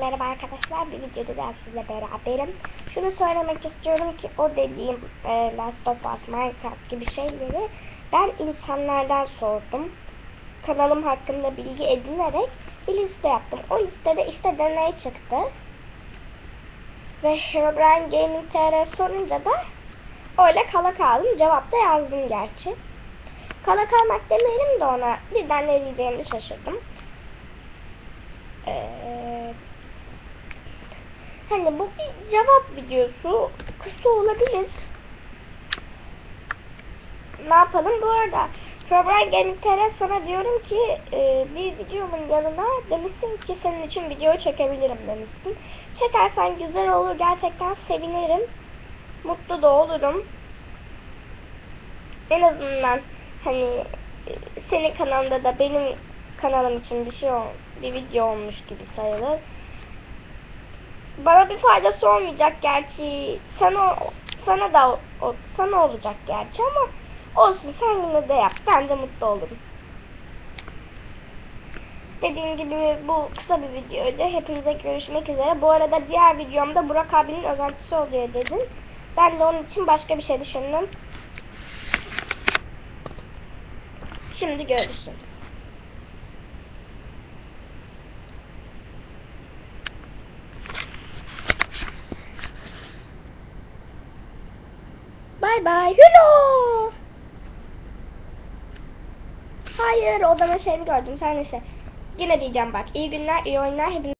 Merhaba arkadaşlar, bir videoda daha sizle beraberim. Şunu söylemek istiyorum ki o dediğim e, Last of Us, Minecraft gibi şeyleri ben insanlardan sordum. Kanalım hakkında bilgi edinerek bir liste yaptım. O listede işte deney çıktı. Ve Herobrine Gaming TR sorunca da öyle kala kaldım. Cevapta yazdım gerçi. Kala kalmak demeyelim de ona birden ne diyeceğimi şaşırdım. Ee, hani bu bir cevap videosu kısa olabilir. Ne yapalım bu arada? Robert Gaming TR sana diyorum ki e, bir videomun yanına demişsin ki senin için video çekebilirim demişsin. Çekersen güzel olur gerçekten sevinirim. Mutlu da olurum. En azından hani e, senin kanalında da benim kanalım için bir şey bir video olmuş gibi sayılır. Bana bir faydası olmayacak gerçi. Sana sana da o, sana olacak gerçi ama olsun sen yine de yap. Ben de mutlu olurum. Dediğim gibi bu kısa bir videoydu. Hepinize görüşmek üzere. Bu arada diğer videomda Burak abinin özentisi oluyor dedin. Ben de onun için başka bir şey düşündüm. Şimdi görürsün. Bye bye. Hello. Hayır odama şeyini gördüm. Sen neyse. Yine diyeceğim bak. İyi günler, iyi oyunlar. Hepiniz